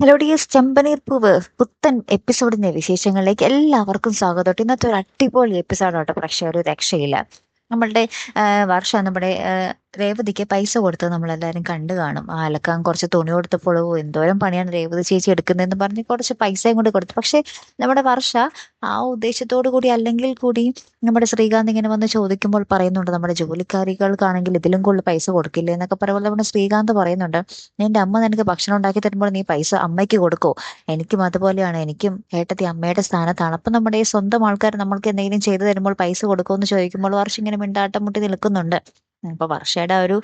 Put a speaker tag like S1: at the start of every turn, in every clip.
S1: Hello ഡിയസ് ചെമ്പനീർ പൂവ് പുത്തൻ എപ്പിസോഡിന്റെ വിശേഷങ്ങളിലേക്ക് എല്ലാവർക്കും സ്വാഗതം. ഇന്നത്തെ ഒരു അടിപൊളി എപ്പിസോഡോട്ടോ പക്ഷേ ഒരു രക്ഷയില്ല. നമ്മളുടെ വർഷ നമ്മുടെ രേവതിക്ക് പൈസ കൊടുത്ത് നമ്മളെല്ലാവരും കണ്ടു കാണും. ആ അലക്കാൻ കുറച്ച് തുണി കൊടുത്തപ്പോൾ എന്തോരം പണിയാണ് രേവതി ചേച്ചി എടുക്കുന്നതെന്ന് പറഞ്ഞ് കുറച്ച് പൈസയും കൂടി കൊടുത്തു. പക്ഷെ നമ്മുടെ വർഷ ആ ഉദ്ദേശത്തോടു കൂടി അല്ലെങ്കിൽ കൂടി നമ്മുടെ ശ്രീകാന്ത് ഇങ്ങനെ വന്ന് ചോദിക്കുമ്പോൾ പറയുന്നുണ്ട് നമ്മുടെ ജോലിക്കാരികൾക്കാണെങ്കിൽ ഇതിലും കൂടുതൽ പൈസ കൊടുക്കില്ല? എന്നൊക്കെ പറയുമ്പോൾ നമ്മുടെ ശ്രീകാന്ത് പറയുന്നുണ്ട് നിന്റെ അമ്മ നിനക്ക് ഭക്ഷണം ഉണ്ടാക്കി തരുമ്പോൾ നീ പൈസ അമ്മയ്ക്ക് കൊടുക്കോ? എനിക്കും അതുപോലെയാണ്. എനിക്കും ഏട്ടത്തി അമ്മയുടെ സ്ഥാനത്താണ്. അപ്പൊ നമ്മുടെ സ്വന്തം ആൾക്കാർ നമ്മൾക്ക് എന്തെങ്കിലും ചെയ്തു തരുമ്പോൾ പൈസ കൊടുക്കുമോ? എന്ന് ചോദിക്കുമ്പോൾ വർഷം ഇങ്ങനെ മിണ്ടാട്ടം മുട്ടി നിൽക്കുന്നുണ്ട്. അപ്പൊ വർഷയുടെ ഒരു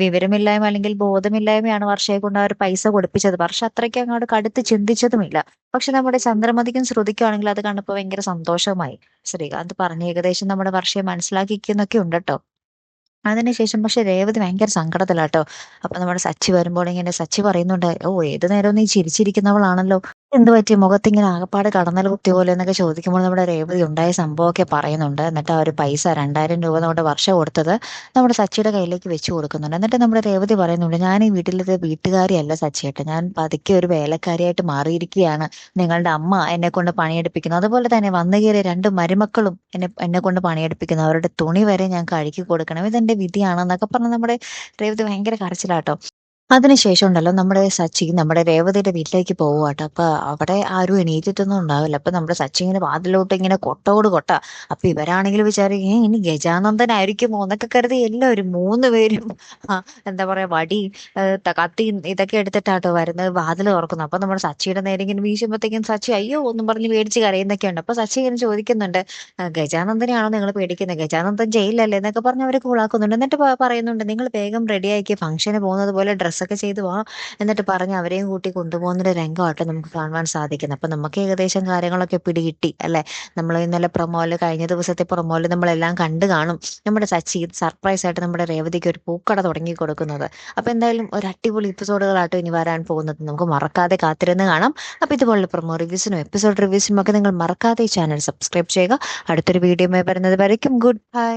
S1: വിവരമില്ലായ്മ അല്ലെങ്കിൽ ബോധമില്ലായ്മയാണ് വർഷയെ കൊണ്ട് ഒരു പൈസ കൊടുപ്പിച്ചത്. വർഷ അത്രയ്ക്ക് അങ്ങോട്ട് കടുത്ത് ചിന്തിച്ചതുമില്ല. പക്ഷെ നമ്മുടെ ചന്ദ്രമതിക്കും ശ്രുതിക്കുവാണെങ്കിൽ അത് കണ്ടപ്പോൾ ഭയങ്കര സന്തോഷമായി. ശ്രീകാന്ത് പറഞ്ഞ ഏകദേശം നമ്മുടെ വർഷയെ മനസ്സിലാക്കിക്കുന്നൊക്കെ ഉണ്ട് കേട്ടോ അതിനുശേഷം പക്ഷെ രേവതി ഭയങ്കര സങ്കടത്തിലാട്ടോ. അപ്പൊ നമ്മുടെ സച്ചി വരുമ്പോൾ ഇങ്ങനെ സച്ചി പറയുന്നുണ്ട് ഓ ഏത് നേരവും നീ ചിരിച്ചിരിക്കുന്നവളാണല്ലോ. എന്ത് പറ്റി? മുഖത്തിങ്ങനെ ആകപ്പാട് കടന്നൽ കുത്തി പോലെ എന്നൊക്കെ ചോദിക്കുമ്പോൾ നമ്മുടെ രേവതി ഉണ്ടായ സംഭവമൊക്കെ പറയുന്നുണ്ട്. എന്നിട്ട് ആ ഒരു പൈസ രണ്ടായിരം രൂപ നമ്മുടെ വർഷം കൊടുത്തത് നമ്മുടെ സച്ചിയുടെ കയ്യിലേക്ക് വെച്ച് കൊടുക്കുന്നുണ്ട്. എന്നിട്ട് നമ്മുടെ രേവതി പറയുന്നുണ്ട് ഞാൻ ഈ വീട്ടിലത്തെ വീട്ടുകാരിയല്ല സച്ചിയേട്ട ഞാൻ പതുക്കെ ഒരു വേലക്കാരിയായിട്ട് മാറിയിരിക്കുകയാണ്. നിങ്ങളുടെ അമ്മ എന്നെ കൊണ്ട് പണിയെടുപ്പിക്കുന്നു. അതുപോലെ തന്നെ വന്നു കയറിയ രണ്ട് മരുമക്കളും എന്നെ എന്നെ കൊണ്ട് പണിയെടുപ്പിക്കുന്നു. അവരുടെ തുണി വരെ ഞാൻ കഴുകി കൊടുക്കണം. ഇതെന്റെ വിധിയാണെന്നൊക്കെ പറഞ്ഞ് നമ്മുടെ രേവതി ഭയങ്കര കരച്ചിലാട്ടോ. അതിനുശേഷം ഉണ്ടല്ലോ നമ്മുടെ സച്ചി നമ്മുടെ രേവതിയുടെ വീട്ടിലേക്ക് പോവുകട്ടോ അപ്പൊ അവിടെ ആരും എണീറ്റിട്ടൊന്നും ഉണ്ടാവില്ല. അപ്പൊ നമ്മുടെ സച്ചി ഇങ്ങനെ വാതിലോട്ട് ഇങ്ങനെ കൊട്ടോട് കൊട്ട. അപ്പൊ ഇവരാണെങ്കിൽ വിചാരിക്കും "ഏ, ഇനി ഗജാനന്ദനായിരിക്കുമോ? എന്നൊക്കെ കരുതി എല്ലാവരും മൂന്ന് പേരും എന്താ പറയാ വടി കത്തി ഇതൊക്കെ എടുത്തിട്ടാട്ടോ വരുന്നത് വാതിൽ തുറക്കുന്നു. അപ്പൊ നമ്മുടെ സച്ചിയുടെ നേരെ ഇങ്ങനെ വീശുമ്പോഴത്തേക്കും സച്ചി അയ്യോ ഒന്നും പറഞ്ഞ് പേടിച്ച് കരയുന്നൊക്കെ ഉണ്ട്. അപ്പൊ സച്ചി ഇങ്ങനെ ചോദിക്കുന്നുണ്ട് "ആ, ഗജാനന്ദനെയാണോ നിങ്ങൾ പേടിക്കുന്നത് ഗജാനന്ദൻ ജയിലല്ലേ? എന്നൊക്കെ പറഞ്ഞ് അവരെ കൂളാക്കുന്നുണ്ട് എന്നിട്ട് പറയുന്നുണ്ട് നിങ്ങൾ വേഗം റെഡിയാക്കി ഫംഗ്ഷന് പോകുന്നത് പോലെ ഡ്രസ്സൊക്കെ ചെയ്ത് വാ എന്നിട്ട് പറഞ്ഞ് അവരെയും കൂട്ടി കൊണ്ടുപോകുന്നൊരു രംഗമായിട്ട് നമുക്ക് കാണുവാൻ സാധിക്കുന്നത്. അപ്പൊ നമുക്ക് ഏകദേശം കാര്യങ്ങളൊക്കെ പിടികിട്ടി അല്ലെ? നമ്മൾ ഇന്നലെ പ്രൊമോൽ കഴിഞ്ഞ ദിവസത്തെ പ്രൊമോൽ നമ്മളെല്ലാം കണ്ടു കാണും. നമ്മുടെ സച്ചി സർപ്രൈസ് ആയിട്ട് നമ്മുടെ രേവതിക്ക് ഒരു പൂക്കട തുടങ്ങി കൊടുക്കുന്നത്. അപ്പൊ എന്തായാലും ഒരു അടിപൊളി എപ്പിസോഡുകളായിട്ട് ഇനി വരാൻ പോകുന്നത്. നമുക്ക് മറക്കാതെ കാത്തിരുന്ന് കാണാം. അപ്പൊ ഇതുപോലുള്ള പ്രൊമോ റിവ്യൂസിനും എപ്പിസോഡ് റിവ്യൂസിനും ഒക്കെ നിങ്ങൾ മറക്കാതെ ഈ ചാനൽ സബ്സ്ക്രൈബ് ചെയ്യുക. അടുത്തൊരു വീഡിയോ വരുന്നത് വരയ്ക്കും. Good bye